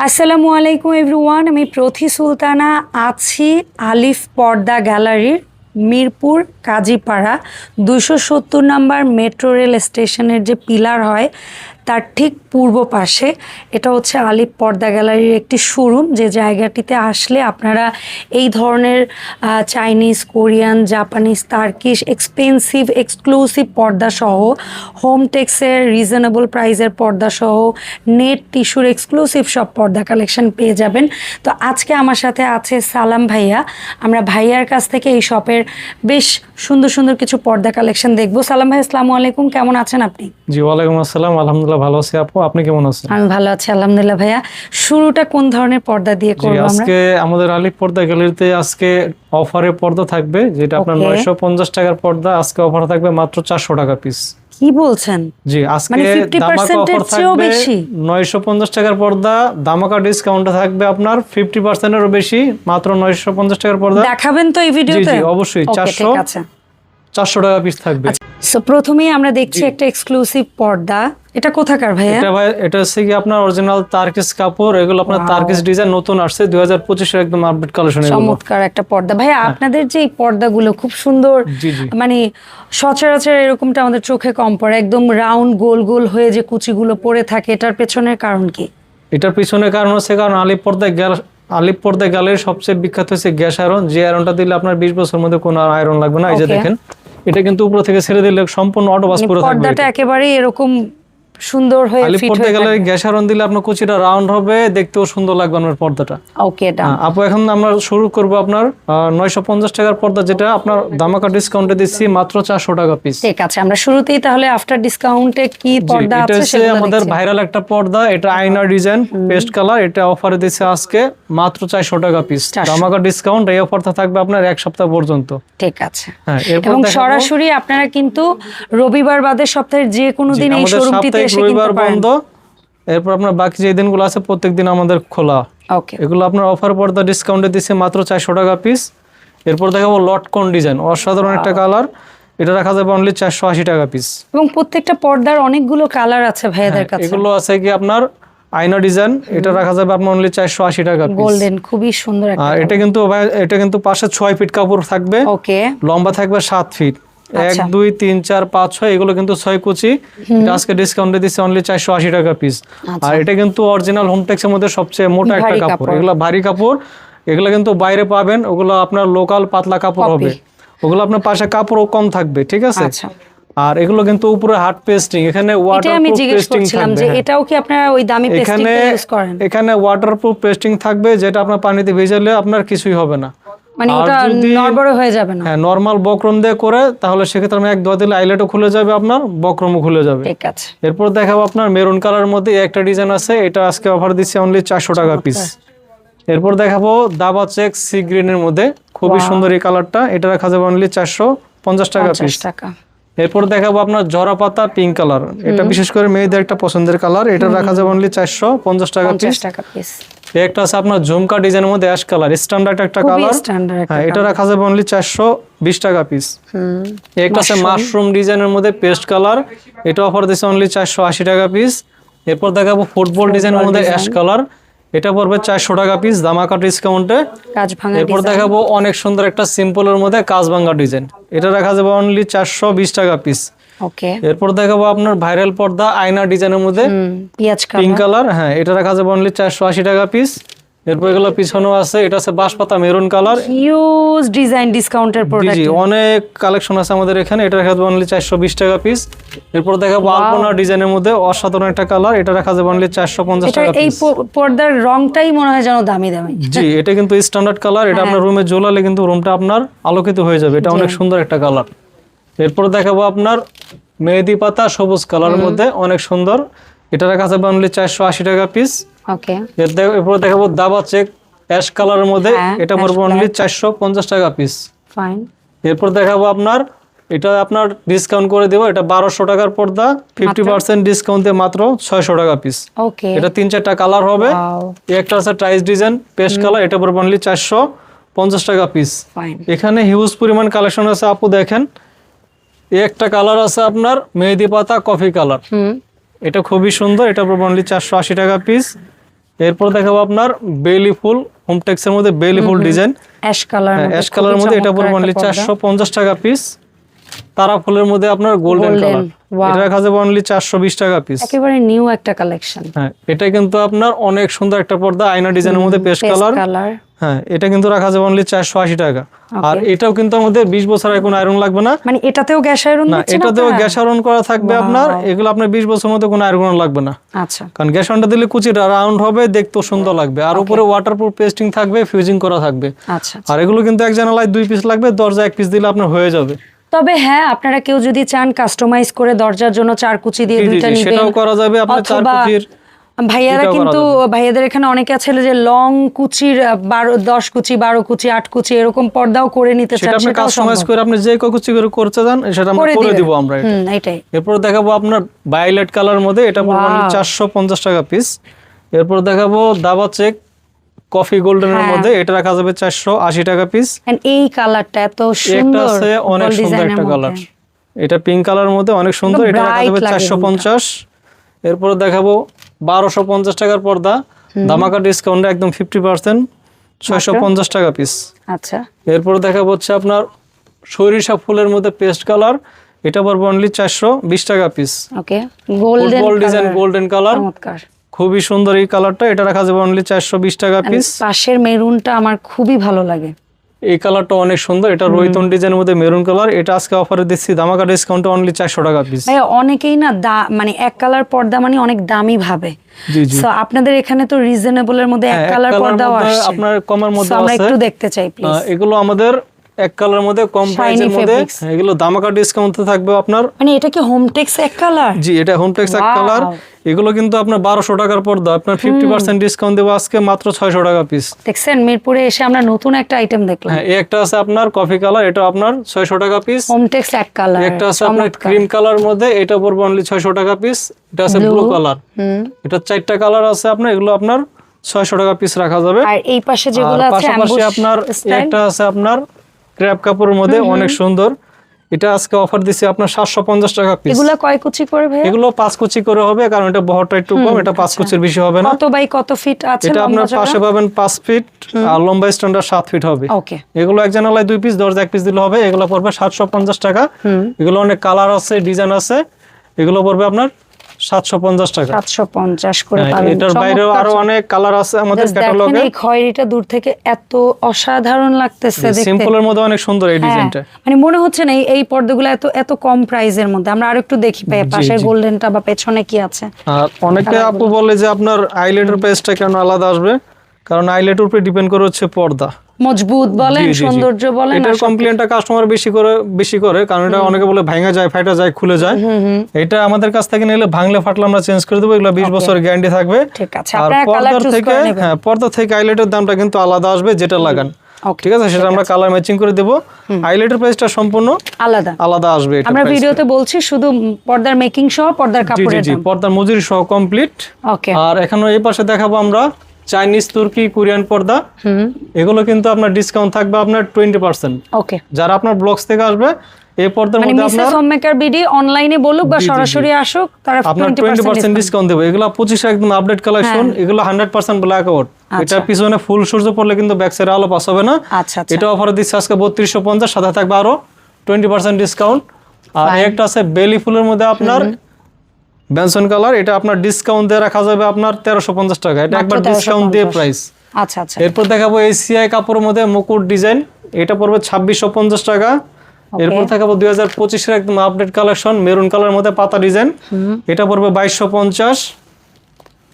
আসসালামু আলাইকুম এভরিওয়ান, আমি প্রথি সুলতানা আছি আলিফ পর্দা গ্যালারির মিরপুর কাজীপাড়া। দুশো সত্তর নাম্বার মেট্রো রেল স্টেশনের যে পিলার হয় তার ঠিক পূর্ব পাশে। এটা হচ্ছে আলিফ পর্দা গ্যালারির একটি শোরুম। যে জায়গাটিতে আসলে আপনারা এই ধরনের Chinese, Korean, Japanese, Turkish expensive exclusive পর্দাসহ home টেক্সের রিজনেবল প্রাইজের পর্দাসহ নেট টিস্যুর এক্সক্লুসিভ সব পর্দা কালেকশন পেয়ে যাবেন। তো আজকে আমার সাথে আছে সালাম ভাইয়া। আমরা ভাইয়ার কাছ থেকে এই শপের বেশ সুন্দর সুন্দর কিছু পর্দা কালেকশন দেখব। সালাম ভাই, আসসালামু আলাইকুম। কেমন আছেন আপনি? জি, ওয়ালাইকুম আসসালাম। আলহামদুলিল্লাহ ভালো আছি আপু। আপনি কেমন আছেন? আমি ভালো আছি আলহামদুলিল্লাহ ভাইয়া। শুরুটা কোন ধরনের পর্দা দিয়ে করব আমরা? আজকে আমাদের আলিফ পর্দা গ্যালারিতে আজকে অফারে পর্দা থাকবে যেটা আপনার Okay. নয়শো পঞ্চাশ টাকার পর্দা। আজকে অফার থাকবে মাত্র চারশো টাকা পিস কি বলছেন? জি আজকে মানে 50% দামাকা এর অফার থাকবে বেশি? নয়শো পঞ্চাশ টাকার পর্দা। দামাকা ডিসকাউন্টে থাকবে আপনার ফিফটি পার্সেন্টেরও বেশি মাত্র নয়শো পঞ্চাশ টাকার পর্দা। দেখাবেন তো এই ভিডিওতে জি অবশ্যই Okay, চারশো ঠিক আছে। চারশো টাকা পিস থাকবে। সো প্রথমেই আমরা দেখছি একটা এক্সক্লুসিভ পর্দা। এটা কোথাকার ভাইয়া? এটা ভাই এটা হচ্ছে কি আপনার অরিজিনাল তার্কিস কাপড় এগুলো আপনার তার্কিস ডিজাইন নতুন আসছে দুই হাজার পঁচিশের একদম আপডেট কালেকশন চমৎকার একটা পর্দা। ভাইয়া আপনাদের যে পর্দাগুলো খুব সুন্দর। মানে সচরাচর এরকমটা আমাদের চোখে কম পড়ে একদম রাউন্ড গোল গোল হয়ে যে কুচিগুলো পড়ে থাকে এটার পেছনের কারণ কি? এটার পিছনে কারণ হচ্ছে কারণ আলিপ গ্যাস আলিপ পর্দায় গ্যালের সবচেয়ে বিখ্যাত হচ্ছে গ্যাস আয়রন। যে আয়রনটা দিলে আপনার বিশ বছর মধ্যে কোনো আয়রন লাগবে না এই যে দেখেন। এটা কিন্তু উপর থেকে ছেড়ে দিলে সম্পূর্ণ অটো বাস মানে থাকবে পর্দাটা একেবারেই এরকম সুন্দর হয়ে ফিট গেলে গ্যাস দিলে আপনার কুচিটা রাউন্ড হবে দেখতেও সুন্দর লাগবে আপনার পর্দাটা। ওকে এটা। আপু এখন আমরা শুরু করব আপনার নয়শো পঞ্চাশ টাকার পর্দা যেটা আপনার দামাকা ডিসকাউন্টে দিচ্ছি মাত্র চারশো টাকা পিস ঠিক আছে আমরা শুরুতেই তাহলে আফটার ডিসকাউন্টে কি পর্দা আছে সেগুলো আমাদের ভাইরাল একটা পর্দা এটা ডিজাইন পেস্ট কালার এটা অফারে দিচ্ছে আজকে মাত্র চারশো টাকা পিস 400 দামাকা ডিসকাউন্ট এই অফারটা থাকবে আপনার এক সপ্তাহ পর্যন্ত। ঠিক আছে। হ্যাঁ এবং সরাসরি আপনারা কিন্তু রবিবার বাদে সপ্তাহের যে কোনো দিন এই শোরুমটিতে রবিবার বন্ধ। এরপর আপনার বাকি যে দিনগুলো আছে প্রত্যেকদিন আমাদের খোলা। ওকে এগুলো আপনার অফার পর্দা ডিসকাউন্টে দিচ্ছে মাত্র চারশো টাকা পিস এরপর দেখাবো লটকন ডিজাইন অসাধারণ একটা কালার এটা রাখা যাবে অনলি চারশো আশি টাকা পিস এবং প্রত্যেকটা পর্দার অনেকগুলো কালার আছে ভাইয়াদের কাছে। এগুলো আছে কি আপনার আয়না ডিজাইন এটা রাখা যাবে আপনার অনলি চারশো আশি টাকা গোল্ডেন খুবই সুন্দর একটা আর এটা কিন্তু এটা কিন্তু পাশে ছয় ফিট কাপড় থাকবে। ওকে লম্বা থাকবে সাত ফিট এক আচ্ছা। দুই তিন চার পাঁচ ছয় এগুলো কিন্তু ছয় কুচি। আজকে ডিসকাউন্টে দিচ্ছে অনলি চারশো আশি টাকা পিস আচ্ছা। আর এটা কিন্তু অরিজিনাল হোমটেক্সের মধ্যে সবচেয়ে মোটা একটা কাপড়। এগুলো ভারী কাপড়। এগুলো কিন্তু বাইরে পাবেন। ওগুলো আপনার লোকাল পাতলা কাপড় হবে। ওগুলো আপনার পাশে কাপড়ও কম থাকবে ঠিক আছে? আচ্ছা। আর এগুলো কিন্তু উপরে হার্ড পেস্টিং এখানে ওয়াটারপ্রুফ পেস্টিং থাকবে যে হ্যাঁ। এটাও কি আপনারা ওই দামি পেস্টিং ইউজ করেন? এখানে ওয়াটারপ্রুফ পেস্টিং থাকবে যেটা আপনার পানিতে ভেজালে আপনার কিছুই হবে না। মানে ওটা নড়বড় হয়ে যাবে না। হ্যাঁ নরমাল বক্রম দিয়ে করে তাহলে সেক্ষেত্রে আমি এক দোয়া দিলে আইলেটও খুলে যাবে আপনার বক্রমও খুলে যাবে। ঠিক আছে। এরপর দেখাবো আপনার মেরুন কালার মধ্যে একটা ডিজাইন আছে এটা আজকে অফার দিচ্ছে অনলি চারশো টাকা পিস এরপর দেখাবো দাবা চেক সি গ্রিনের মধ্যে খুবই সুন্দর এই কালারটা এটা রাখা যাবে অনলি চারশো পঞ্চাশ টাকা পিস টাকা। এরপর দেখাবো আপনার জরা পাতা পিঙ্ক কালার এটা বিশেষ করে মেয়েদের একটা পছন্দের কালার এটা রাখা যাবে অনলি চারশো পঞ্চাশ টাকা পিস একটা আছে আপনার ঝুমকা ডিজাইনের মধ্যে অ্যাশ কালার স্ট্যান্ডার্ড একটা কালার হ্যাঁ এটা রাখা যাবে অনলি চারশো বিশ টাকা পিস একটা আছে মাশরুম ডিজাইনের মধ্যে পেস্ট কালার এটা অফার দিচ্ছে অনলি চারশো আশি টাকা পিস এরপর দেখাবো ফুটবল ডিজাইনের মধ্যে অ্যাশ কালার এটা পড়বে চারশো টাকা পিস দামাকা ডিসকাউন্টে এরপর দেখাবো অনেক সুন্দর একটা সিম্পল এর মধ্যে কাজ ভাঙ্গা ডিজাইন এটা রাখা যাবে অনলি চারশো বিশ টাকা পিস এরপর দেখাবো আপনার ভাইরাল পর্দা আয়না ডিজাইনের মধ্যে। Pink colour. কালার হ্যাঁ এটা রাখা যাবে অনলি চারশো আশি টাকা পিস এরপর এগুলো আছে এটা আছে বাঁশপাতা মেরুন কালার। হিউজ ডিজাইন ডিসকাউন্টের জি প্রোডাক্ট জি অনেক কালেকশন আছে আমাদের এখানে এটা রাখা যাবে অনলি চারশো বিশ টাকা পিস এরপর দেখাবো আলপনা ডিজাইনের মধ্যে অসাধারণ একটা কালার এটা রাখা যাবে অনলি টাকা পিস পর্দার রংটাই মনে হয় যেন দামি দামি জি এটা কিন্তু স্ট্যান্ডার্ড কালার এটা আপনার রুমে জ্বলালে কিন্তু রুমটা আপনার আলোকিত হয়ে যাবে এটা অনেক সুন্দর একটা কালার এরপর দেখাবো আপনার মেহেদি পাতা সবুজ কালারের মধ্যে অনেক সুন্দর। এটা রাখা যাবে অনলি চারশো আশি টাকা পিস ওকে এরপর দেখাবো দাবা চেক অ্যাশ কালারের মধ্যে হ্যাঁ, এটা পড়বে অনলি চারশো পঞ্চাশ টাকা পিস ফাইন এরপর দেখাবো আপনার এটা আপনার ডিসকাউন্ট করে দেবো এটা বারোশো টাকার পর্দা ফিফটি পার্সেন্ট ডিসকাউন্ট দিয়ে মাত্র ছয়শো টাকা পিস ওকে এটা তিন চারটা কালার হবে একটা আছে ট্রাইস ডিজাইন পেস্ট কালার এটা পড়বে অনলি চারশো পঞ্চাশ টাকা পিস ফাইন এখানে হিউজ পরিমাণ কালেকশন আছে আপু দেখেন। একটা কালার আছে আপনার মেহেদি পাতা কফি কালার হুম। এটা খুবই সুন্দর এটা পড়বে অনলি চারশো আশি টাকা পিস এরপর দেখাবো আপনার বেলি ফুল হোমটেক্স এর মধ্যে বেলি ফুল ডিজাইন অ্যাশ কালার অ্যাশ কালারের মধ্যে এটা পড়বে অনলি চারশো পঞ্চাশ টাকা পিস তারা ফুলের মধ্যে আপনার গোল্ডেন কালার এটা রাখা যাবে অনলি চারশো বিশ টাকা পিস একেবারে নিউ একটা কালেকশন হ্যাঁ এটা কিন্তু আপনার অনেক সুন্দর একটা পর্দা আয়না ডিজাইনের মধ্যে পেস্ট কালার হ্যাঁ এটা কিন্তু রাখা যাবে অনলি চারশো আশি টাকা। আর এটাও কিন্তু আমাদের বিশ বছর এখন আয়রন লাগবে না। মানে এটাতেও গ্যাস আয়রন না এটাতেও? গ্যাস আয়রন করা থাকবে আপনার এগুলো আপনার বিশ বছর মধ্যে কোনো আয়রন লাগবে না। আচ্ছা। কারণ গ্যাস আয়রনটা দিলে কুচিটা রাউন্ড হবে দেখতেও সুন্দর লাগবে। আর উপরে ওয়াটারপ্রুফ পেস্টিং থাকবে ফিউজিং করা থাকবে। আচ্ছা আর এগুলো কিন্তু এক জানালায় দুই পিস লাগবে দরজা এক পিস দিলে আপনার হয়ে যাবে। তবে হ্যাঁ আপনারা কেউ যদি চান কাস্টমাইজ করে দরজার জন্য চার কুচি দিয়ে দুইটা নিবেন সেটাও করা যাবে আপনার চার অথবা কুচির। ভাইয়ারা কিন্তু ভাইয়াদের এখানে অনেকে আছে যে লং কুচির বারো দশ কুচি বারো কুচি আট কুচি এরকম পর্দাও করে নিতে চান আপনি কাস্টমাইজ করে আপনি যে কুচি করে করতে চান সেটা আমরা করে দিব আমরা এটাই। এরপর দেখাবো আপনার ভায়োলেট কালার মধ্যে এটা পড়বে. চারশো পঞ্চাশ টাকা পিস এরপর দেখাবো দাবা চেক কফি গোল্ডেনের। মধ্যে এটা রাখা যাবে চারশো আশি টাকা পিস এই কালারটা এত সুন্দর আছে অনেক সুন্দর একটা কালার এটা পিঙ্ক কালার মধ্যে অনেক সুন্দর এটা রাখা যাবে লাগে চারশো পঞ্চাশ। এরপরে দেখাবো বারোশো পঞ্চাশ টাকার পর্দা ধামাকা ডিসকাউন্টে একদম ফিফটি পার্সেন্ট ছয়শো পঞ্চাশ টাকা পিস আচ্ছা। এরপর দেখা হচ্ছে আপনার সরিষা ফুলের মধ্যে পেস্ট কালার এটা পড়বে অনলি চারশো বিশ টাকা piece okay golden football design golden colour খুবই সুন্দর এই কালারটা এটা রাখা যাবে অনলি চারশো বিশ টাকা পিস পাশের মেরুনটা আমার খুবই ভালো লাগে। এই কালারটা অনেক সুন্দর। এটা রোহিতন ডিজাইনের মধ্যে মেরুন কালার। এটা আজকে অফারে দিচ্ছি। দামাকা ডিসকাউন্ট অনলি চারশো টাকা পিস অনেকেই না মানে এক কালার পর্দা মানে অনেক দামি ভাবে। সো আপনাদের এখানে তো রিজনেবল এর মধ্যে এক হ্যাঁ, কালার পর্দাও মধ্যে আপনার কমের মধ্যে So আমরা আছে। একটু দেখতে চাই প্লিজ এগুলো আমাদের এক কালার মধ্যে কম প্রাইসের মধ্যে। এগুলো ধামাকা ডিসকাউন্ট থাকবে আপনার। মানে এটা কি হোম টেক্স এক কালার জি এটা হোম টেক্স এক কালার এগুলো কিন্তু আপনার বারোশো টাকার পর্দা। আপনার ফিফটি পার্সেন্ট ডিসকাউন্ট দেবো আজকে মাত্র ছয়শো টাকা পিস দেখছেন মিরপুরে এসে আমরা নতুন একটা আইটেম দেখলাম। হ্যাঁ একটা আছে আপনার কফি কালার এটা আপনার ছয়শো টাকা পিস হোম টেক্স এক কালার একটা আছে আপনার ক্রিম কালার মধ্যে এটা পড়বে অনলি ছয়শো টাকা পিস এটা আছে ব্লু কালার হুম। এটা চারটা কালার আছে আপনার এগুলো আপনার ছয়শো টাকা পিস রাখা যাবে। আর এই পাশে যেগুলো আছে পাশাপাশি আপনার একটা আছে আপনার ক্র্যাপ কাপড়ের মধ্যে অনেক সুন্দর। এটা আজকে অফার দিছি আপনার সাতশো পঞ্চাশ টাকা পিস এগুলা কয় কুচি করে ভাই এগুলো পাঁচ কুচি করে হবে কারণ এটা বহরটা একটু কম এটা পাঁচ কুচির বেশি হবে না। কত বাই কত ফিট আছে এটা আপনার পাশে পাবেন পাঁচ ফিট আর লম্বা স্ট্যান্ডার্ড সাত ফিট হবে। ওকে এগুলো এক জানালায় দুই পিস দরজা এক পিস দিলে হবে। এগুলো পড়বে সাতশো পঞ্চাশ টাকা। এগুলো অনেক কালার আছে ডিজাইন আছে। এগুলো পড়বে আপনার টাকা। করে হ্যাঁ, পাবেন। এটার বাইরেও আরও অনেক কালার আছে আমাদের ক্যাটালগে এই খয়েরিটা দূর থেকে এত অসাধারণ লাগতেছে দেখতে। সিম্পলের মধ্যে অনেক সুন্দর এই হ্যাঁ, ডিজাইনটা মানে মনে হচ্ছে না এই- পর্দাগুলো এত এত কম প্রাইসের মধ্যে। আমরা আর একটু দেখি জি। গোল্ডেনটা বা পেছনে কি আছে। আর অনেকে আপু বলে যে আপনার আইলেটের প্রাইসটা কেন আলাদা আসবে? কারণ আইলেটের উপরে ডিপেন্ড করে হচ্ছে পর্দা। মজবুত বলেন জি, জি, জি। সৌন্দর্য বলেন এটার কমপ্লেনটা কাস্টমার বেশি করে বেশি করে কারণ এটা অনেকে বলে ভাঙা যায় ফাটা যায় খুলে যায়। এটা আমাদের কাছ থেকে নিলে ভাঙলে ফাটলে আমরা চেঞ্জ করে দেবো এগুলো বিশ বছরের গ্যারান্টি থাকবে। ঠিক আছে আর পর্দার থেকে হ্যাঁ পর্দা থেকে আইলেটের দামটা কিন্তু আলাদা আসবে যেটা লাগান। ঠিক আছে? সেটা আমরা কালার ম্যাচিং করে দেবো। আইলেটের প্রাইসটা সম্পূর্ণ আলাদা। আলাদা আসবে এটা আমরা ভিডিওতে বলছি শুধু পর্দার মেকিং সহ পর্দার জি জি কাপড়ের জি দাম। পর্দার মজুরি সহ কমপ্লিট ওকে আর এখানে এই পাশে দেখাবো আমরা চাইনিজ তুর্কি কোরিয়ান পর্দা এগুলো কিন্তু আপনার ডিসকাউন্ট থাকবে আপনার টোয়েন্টি পার্সেন্ট ওকে যারা আপনার ব্লগস থেকে আসবে এই পর্দার মানে মধ্যে আপনার হোমমেকার বিডি অনলাইনে বলুক বা। সরাসরি আসুক তারা আপনার টোয়েন্টি পার্সেন্ট ডিসকাউন্ট দেবো। এগুলো পঁচিশে একদম আপডেট কালেকশন এগুলো হান্ড্রেড পার্সেন্ট ব্ল্যাক আউট এটা পিছনে ফুল সূর্য পড়লে কিন্তু ব্যাক সাইডে আলো পাস হবে না। আচ্ছা আচ্ছা। এটা অফারে দিচ্ছে আজকে বত্রিশশো পঞ্চাশ সাথে থাকবে আরও টোয়েন্টি পার্সেন্ট ডিসকাউন্ট আর একটা আছে বেলি ফুলের মধ্যে আপনার বেনসন কালার এটা আপনার ডিসকাউন্ট দিয়ে রাখা যাবে আপনার তেরোশো পঞ্চাশ টাকা। এটা একবার ডিসকাউন্ট দিয়ে প্রাইস আচ্ছা আচ্ছা। এরপর দেখাবো এসিআই কাপড়ের মধ্যে মুকুট ডিজাইন এটা পড়বে ছাব্বিশশো পঞ্চাশ টাকা। এরপর দেখাবো দুই হাজার পঁচিশের একদম আপডেট কালেকশন মেরুন কালার মধ্যে পাতা ডিজাইন এটা পড়বে বাইশশো পঞ্চাশ।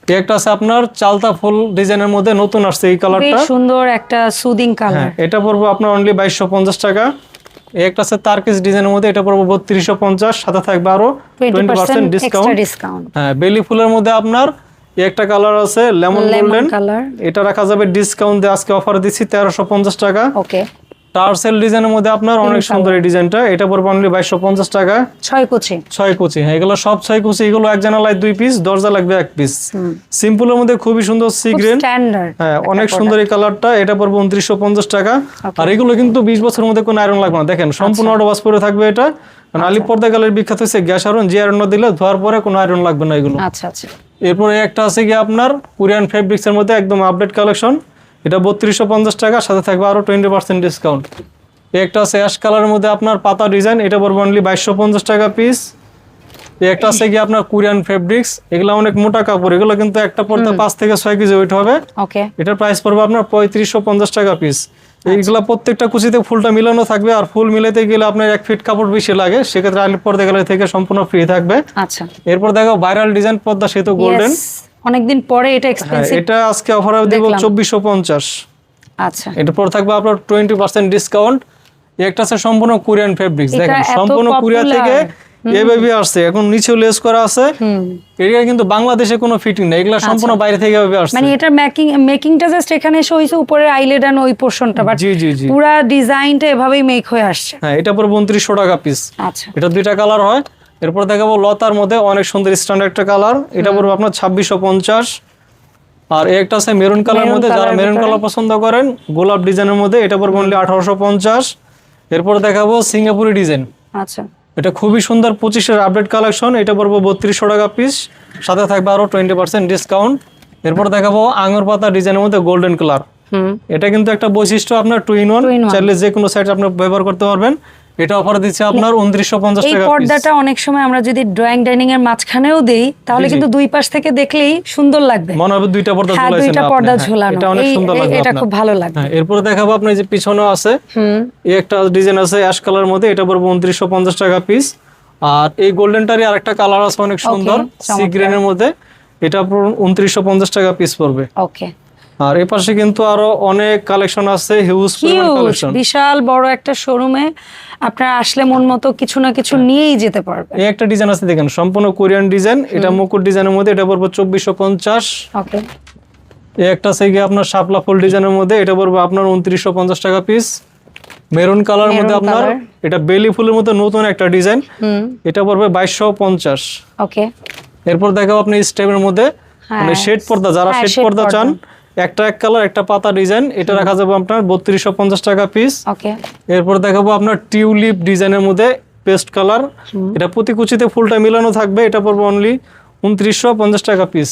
একটা আছে আপনার চালতা ফুল ডিজাইনের মধ্যে নতুন আসছে এই কালারটা সুন্দর একটা সুদিং কালার হ্যাঁ এটা পড়বে আপনার অনলি বাইশশো পঞ্চাশ টাকা। এই একটা আছে তারকিস ডিজাইনের মধ্যে এটা পড়ব বত্রিশশো পঞ্চাশ সাথে থাকবে আরও টোয়েন্টি পার্সেন্ট ডিসকাউন্ট হ্যাঁ বেলি ফুলের মধ্যে আপনার একটা কালার আছে লেমন গোল্ডেন এটা রাখা যাবে ডিসকাউন্ট দিয়ে আজকে অফার দিচ্ছি তেরোশো পঞ্চাশ টাকা। ওকে টার্সেল ডিজাইনের মধ্যে আপনার অনেক সুন্দর এই ডিজাইনটা। এটা পড়বে অনলি বাইশশো পঞ্চাশ টাকা। ছয় কুচি। ছয় কুচি হ্যাঁ এগুলো সব ছয় কুচি এগুলো এক জানালায় দুই পিস দরজা লাগবে এক পিস সিম্পলের মধ্যে খুবই সুন্দর সি গ্রিন হ্যাঁ অনেক সুন্দর এই কালারটা এটা পড়বে উনত্রিশশো পঞ্চাশ টাকা। আর এগুলো কিন্তু বিশ বছরের মধ্যে কোনো আয়রন লাগবে না। দেখেন সম্পূর্ণ অটোবাস পরে থাকবে এটা। কারণ আলিপ পর্দা কালের বিখ্যাত হচ্ছে গ্যাস আয়রন যে আয়রন দিলে ধোয়ার পরে কোনো আয়রন লাগবে না এগুলো। আচ্ছা আচ্ছা। এরপরে একটা আছে কি আপনার কোরিয়ান ফেব্রিক্সের মধ্যে একদম আপডেট কালেকশন এটা বত্রিশশো পঞ্চাশ টাকা সাথে থাকবে আরও টোয়েন্টি পার্সেন্ট ডিসকাউন্ট একটা আছে অ্যাশ কালারের মধ্যে আপনার পাতা ডিজাইন এটা পড়বে অনলি বাইশশো পঞ্চাশ টাকা পিস একটা আছে কি আপনার কোরিয়ান ফেব্রিক্স এগুলো অনেক মোটা কাপড় এগুলো কিন্তু একটা পড়তে পাঁচ থেকে ছয় কেজি ওয়েট হবে। এটার প্রাইস পড়বে আপনার পঁয়ত্রিশশো পঞ্চাশ টাকা পিস এইগুলা প্রত্যেকটা কুচিতে ফুলটা মিলানো থাকবে আর ফুল মিলাতে গেলে আপনার এক ফিট কাপড় বেশি লাগে সেক্ষেত্রে আলিপ পর্দা গেলে থেকে সম্পূর্ণ ফ্রি থাকবে। আচ্ছা। এরপর দেখো ভাইরাল ডিজাইন পদ্মা সেতু গোল্ডেন অনেকদিন পরে এটা হ্যাঁ এক্সপেন্সিভ এটা আজকে অফার দিব দেখলাম। চব্বিশশো আচ্ছা। এটার পর থাকবে আপনার টোয়েন্টি পার্সেন্ট ডিসকাউন্ট একটা আছে সম্পূর্ণ কোরিয়ান ফেব্রিক্স দেখেন সম্পূর্ণ কোরিয়া থেকে এভাবে আসছে এখন নিচেও লেস করা আছে। এটা কিন্তু বাংলাদেশে কোনো ফিটিং নেই এগুলা সম্পূর্ণ বাইরে থেকে এভাবে আসছে। মানে এটা মেকিং মেকিংটা জাস্ট এখানে এসে হয়েছে উপরের আইলেড আর ওই পোর্শনটা বাট জি জি জি। পুরা ডিজাইনটা এভাবেই মেক হয়ে আসছে। হ্যাঁ এটা পরে উনত্রিশশো টাকা পিস আচ্ছা। এটা দুইটা কালার হয়। এরপর দেখাবো লতার মধ্যে অনেক সুন্দর স্ট্যান্ডার্ড একটা কালার এটা পড়বে আপনার ছাব্বিশশো পঞ্চাশ। আর একটা আছে মেরুন কালার মধ্যে যারা মেরুন কালার পছন্দ করেন গোলাপ ডিজাইনের মধ্যে এটা পড়বে অনলি আঠারোশো পঞ্চাশ। এরপর দেখাবো সিঙ্গাপুরি ডিজাইন আচ্ছা। এটা খুবই সুন্দর পঁচিশের আপডেট কালেকশন এটা পড়ব বত্রিশশো টাকা পিস সাথে থাকবে আরও টোয়েন্টি পার্সেন্ট ডিসকাউন্ট এরপর দেখাবো আঙুর পাতা ডিজাইনের মধ্যে গোল্ডেন কালার এটা কিন্তু একটা বৈশিষ্ট্য আপনার টু ইন ওয়ান। চাইলে যে কোনো সাইড আপনি ব্যবহার করতে পারবেন। এটা অফার দিচ্ছে আপনার উনত্রিশশো পঞ্চাশ এই টাকা পর্দাটা অনেক সময় আমরা যদি ড্রয়িং ডাইনিং এর মাঝখানেও দেই তাহলে। কিন্তু দুই পাশ থেকে দেখলেই সুন্দর লাগবে। মনে হবে দুইটা পর্দা হ্যাঁ ঝুলাইছেন দুইটা পর্দা হ্যাঁ, ঝোলানো। এটা অনেক সুন্দর লাগবে এটা খুব ভালো লাগবে। হ্যাঁ এরপরে দেখাবো আপনার যে পিছনেও আছে। এই একটা ডিজাইন আছে অ্যাশ কালার মধ্যে এটা পড়বে উনত্রিশশো পঞ্চাশ টাকা পিস আর এই গোল্ডেনটারই আরেকটা কালার আছে অনেক সুন্দর সি। গ্রেনের মধ্যে। এটা উনত্রিশশো পঞ্চাশ টাকা পিস পড়বে। ওকে আর এই পাশে কিন্তু আরও অনেক কালেকশন আছে হিউজ কালেকশন বিশাল বড় একটা শোরুমে আপনারা আসলে মন মতো কিছু না কিছু হ্যাঁ। নিয়েই যেতে পারবেন। এই একটা ডিজাইন আছে দেখেন সম্পূর্ণ কোরিয়ান ডিজাইন এটা মুকুট ডিজাইনের মধ্যে এটা পড়বে চব্বিশশো পঞ্চাশ। ওকে এই একটা আছে গিয়ে আপনার শাপলা ফুল ডিজাইনের মধ্যে এটা পড়বে আপনার উনত্রিশশো পঞ্চাশ টাকা পিস মেরুন কালার মধ্যে আপনার এটা বেলি ফুলের মধ্যে নতুন একটা ডিজাইন হুম। এটা পড়বে বাইশশো পঞ্চাশ। ওকে এরপর দেখাবো আপনি স্টেপের মধ্যে। মানে হ্যাঁ। শেড পর্দা যারা হ্যাঁ, শেড পর্দা চান একটা এক কালার একটা পাতা ডিজাইন এটা রাখা যাবে আপনার বত্রিশশো পঞ্চাশ টাকা পিস এরপর দেখাবো আপনার টিউলিপ ডিজাইনের মধ্যে পেস্ট কালার এটা প্রতি কুচিতে ফুলটা মিলানো থাকবে এটা পড়বে অনলি উনত্রিশশো পঞ্চাশ টাকা পিস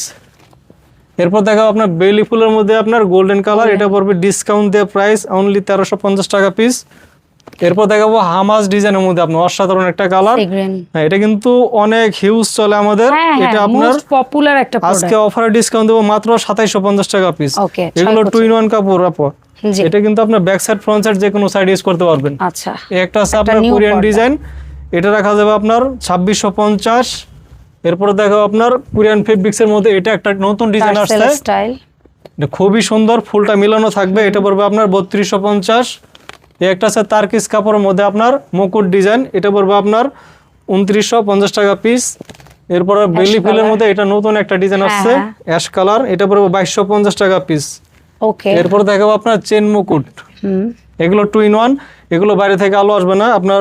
এরপর দেখাবো আপনার বেলি ফুলের মধ্যে আপনার গোল্ডেন কালার এটা পড়বে ডিসকাউন্ট দেওয়া প্রাইস অনলি তেরোশো পঞ্চাশ টাকা পিস এরপর দেখাবো হামাজ ডিজাইনের মধ্যে আপনার অসাধারণ একটা কালার। হ্যাঁ এটা কিন্তু অনেক হিউজ চলে আমাদের। হ্যাঁ এটা হ্যাঁ আপনার মোস্ট পপুলার একটা আজকে অফারে ডিসকাউন্ট দেবো মাত্র সাতাইশো পঞ্চাশ টাকা পিস এগুলো টু ইন ওয়ান কাপড় আপর জি। এটা কিন্তু আপনার ব্যাক সাইড ফ্রন্ট সাইড যে কোনো সাইড ইউজ করতে পারবেন। আচ্ছা এই একটা আছে আপনার কোরিয়ান ডিজাইন এটা রাখা যাবে আপনার ছাব্বিশশো পঞ্চাশ। এরপরে দেখো আপনার কোরিয়ান ফেব্রিক্স এর মধ্যে এটা একটা নতুন ডিজাইন আসছে। স্টাইল এটা খুবই সুন্দর ফুলটা মিলানো থাকবে। এটা পড়বে আপনার বত্রিশশো পঞ্চাশ। এই একটা আছে তারকিস কাপড়ের মধ্যে আপনার মুকুট ডিজাইন এটা পড়বে আপনার উনত্রিশশো পঞ্চাশ টাকা পিস এরপরে বেলি ফুলের মধ্যে এটা নতুন একটা ডিজাইন হ্যাঁ, আসছে। অ্যাশ কালার এটা পড়বে বাইশশো পঞ্চাশ টাকা পিস ওকে এরপর দেখাবো আপনার চেন মুকুট। এগুলো টু ইন ওয়ান এগুলো বাইরে থেকে আলো আসবে না আপনার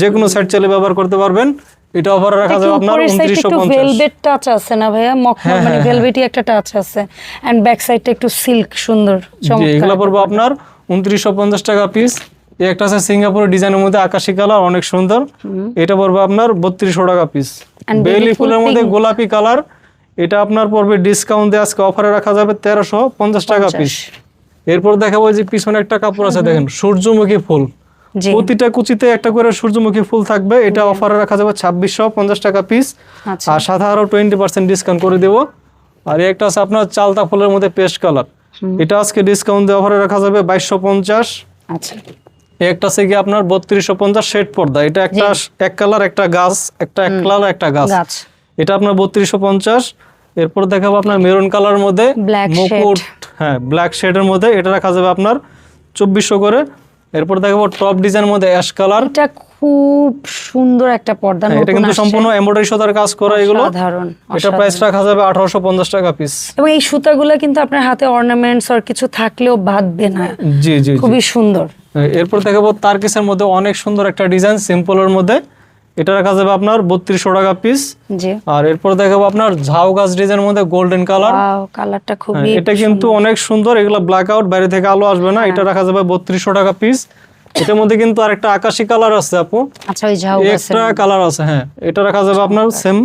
যে কোনো সাইড চাইলে ব্যবহার করতে পারবেন। এটা অফারে রাখা যাবে আপনার উপরের সাইডে উনত্রিশশো একটু পঞ্চাশ। ভেলভেট টাচ আছে না ভাইয়া? মখমল মানে ভেলভেটি একটা টাচ আছে। এন্ড ব্যাক সাইডটা একটু সিল্ক সুন্দর জি চমৎকার। এগুলো পড়ব আপনার উনত্রিশশো পঞ্চাশ টাকা পিস এই একটা আছে সিঙ্গাপুরের ডিজাইনের মধ্যে আকাশি কালার অনেক সুন্দর। এটা পড়বে আপনার বত্রিশশো টাকা পিস বেলি ফুলের মধ্যে গোলাপি কালার। এটা আপনার পড়বে ডিসকাউন্ট দিয়ে আজকে অফারে রাখা যাবে তেরোশো পঞ্চাশ টাকা পিস এরপর দেখাবো যে পিছনে একটা কাপড় আছে দেখেন সূর্যমুখী ফুল। প্রতিটা কুচিতে একটা করে সূর্যমুখী ফুল থাকবে। এটা অফারে রাখা যাবে ছাব্বিশশো পঞ্চাশ টাকা পিস আচ্ছা। আর সাথে আরও টোয়েন্টি পার্সেন্ট ডিসকাউন্ট করে দেবো। আর একটা আছে আপনার চালতা ফুলের মধ্যে পেস্ট কালার। এটা আজকে ডিসকাউন্ট দিয়ে অফারে রাখা যাবে বাইশশো পঞ্চাশ। আচ্ছা। একটা আছে কি আপনার বত্রিশশো পঞ্চাশ শেড পর্দা। এটা একটা এক কালার একটা গাছ একটা এক কালার একটা গাছ। গাছ। এটা আপনার বত্রিশশো পঞ্চাশ। এরপর দেখাবো আপনার মেরুন কালার মধ্যে মুকুট। হ্যাঁ ব্ল্যাক শেডের মধ্যে এটা রাখা যাবে আপনার চব্বিশশো করে। এরপর দেখাবো টপ ডিজাইনের মধ্যে অ্যাশ কালার এটা খুব সুন্দর একটা পর্দা হ্যাঁ, এটা কিন্তু সম্পূর্ণ এমব্রয়ডারি সুতার কাজ করা এগুলো। সাধারণ এটা প্রাইস রাখা যাবে আঠারোশো পঞ্চাশ টাকা পিস এবং এই সুতাগুলো কিন্তু আপনার হাতে অর্নামেন্টস আর কিছু থাকলেও বাঁধবে না। জি জি খুবই সুন্দর। হ্যাঁ, এরপর দেখাবো তারকিসের মধ্যে অনেক সুন্দর একটা ডিজাইন সিম্পলের মধ্যে। এটা রাখা যাবে আপনার বত্রিশশো টাকা পিস জি। আর এরপর দেখাবো আপনার ঝাউ গাছ ডিজাইনের মধ্যে গোল্ডেন কালার কালারটা খুবই এটা কিন্তু অনেক সুন্দর এগুলো ব্ল্যাক আউট বাইরে থেকে আলো আসবে না। এটা রাখা যাবে বত্রিশশো টাকা পিস এটার মধ্যে কিন্তু আরেকটা আকাশি কালার আছে আপু। আচ্ছা ওই গাছের একটা কালার আছে হ্যাঁ। এটা রাখা যাবে আপনার সেম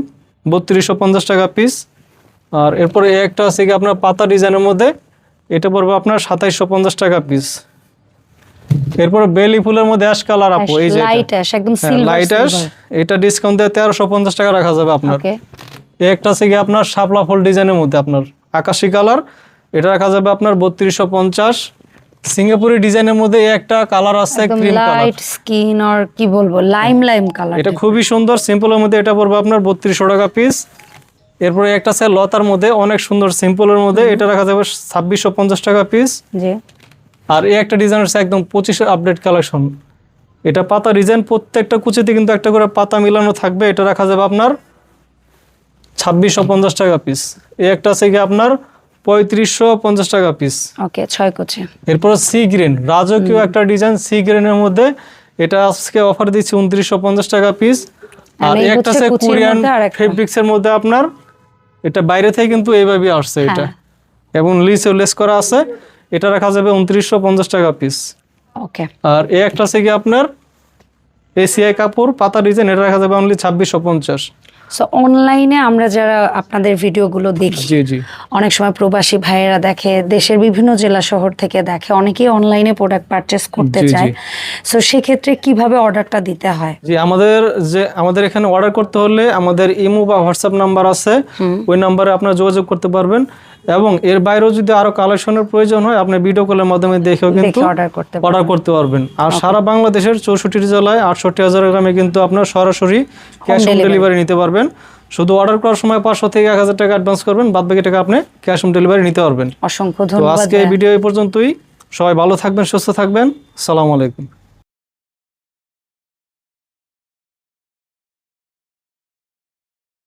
বত্রিশশো পঞ্চাশ টাকা পিস আর এরপরে এই একটা আছে কি আপনার পাতা ডিজাইনের মধ্যে। এটা পড়বে আপনার সাতাইশশো পঞ্চাশ টাকা পিস এরপরে বেলি ফুলের মধ্যে অ্যাশ কালার আপু এই যে লাইট অ্যাশ একদম সিলভার লাইট অ্যাশ এটা ডিসকাউন্ট দিয়ে তেরোশো পঞ্চাশ টাকা রাখা যাবে আপনার। ওকে এই একটা আছে কি আপনার শাপলা ফুল ডিজাইনের মধ্যে আপনার। আকাশি কালার এটা রাখা যাবে আপনার বত্রিশশো পঞ্চাশ। সিঙ্গাপুরি ডিজাইনের মধ্যে একটা কালার আছে ক্রিম কালার লাইট স্কিন আর কি বলব লাইম লাইম কালার এটা খুবই সুন্দর সিম্পলের মধ্যে এটা পড়বে আপনার বত্রিশশো টাকা পিস এরপরে একটা আছে লতার মধ্যে অনেক সুন্দর সিম্পলের মধ্যে। এটা রাখা যাবে ছাব্বিশশো পঞ্চাশ টাকা পিস জি। আর এই একটা ডিজাইন আছে একদম পঁচিশের আপডেট কালেকশন এটা পাতা ডিজাইন প্রত্যেকটা কুচিতে কিন্তু একটা করে পাতা মিলানো থাকবে। এটা রাখা যাবে আপনার ছাব্বিশশো পঞ্চাশ টাকা পিস এই একটা আছে কি আপনার পঁয়ত্রিশশো পঞ্চাশ টাকা পিস ওকে ছয় কুচি। এরপর সি গ্রিন রাজকীয় একটা ডিজাইন সি গ্রিনের মধ্যে। এটা আজকে অফার দিচ্ছি উনত্রিশশো পঞ্চাশ টাকা পিস আর একটা আছে কোরিয়ান ফেব্রিক্স এর মধ্যে আপনার। এটা বাইরে থেকে কিন্তু এইভাবে আসছে এটা। হ্যাঁ। এবং লিস লেস করা আছে। এটা রাখা যাবে উনত্রিশশো পঞ্চাশ টাকা পিস ওকে আর এই একটা আছে কি আপনার? এসিআই কাপড় পাতা ডিজাইন এটা রাখা যাবে অনলি ছাব্বিশশো পঞ্চাশ। সো অনলাইনে আমরা যারা আপনাদের ভিডিওগুলো দেখি অনেক সময় প্রবাসী ভাইয়েরা দেখে দেশের বিভিন্ন জেলা শহর থেকে দেখে অনেকেই অনলাইনে প্রোডাক্ট পারচেস করতে। চায়। সো সেক্ষেত্রে কীভাবে অর্ডারটা দিতে হয়? জি আমাদের যে আমাদের এখানে অর্ডার করতে হলে আমাদের ইমো বা হোয়াটসঅ্যাপ নাম্বার আছে। ওই নাম্বারে আপনারা যোগাযোগ করতে পারবেন। এবং এর বাইরেও যদি আরও কালেকশনের প্রয়োজন হয় আপনি ভিডিও কলের মাধ্যমে দেখেও কিন্তু অর্ডার করতে পারবেন। আর সারা বাংলাদেশের চৌষট্টি জেলায় আটষট্টি হাজার গ্রামে কিন্তু আপনার সরাসরি ক্যাশ অন ডেলিভারি নিতে পারবেন। শুধু অর্ডার করার সময় পাঁচশো থেকে এক হাজার টাকা অ্যাডভান্স করবেন বাদ বাকি টাকা আপনি ক্যাশ অন ডেলিভারি নিতে পারবেন। অসংখ্য তো ধন্যবাদ আজকে এই ভিডিও এই পর্যন্তই। সবাই ভালো থাকবেন সুস্থ থাকবেন। সালাম আলাইকুম।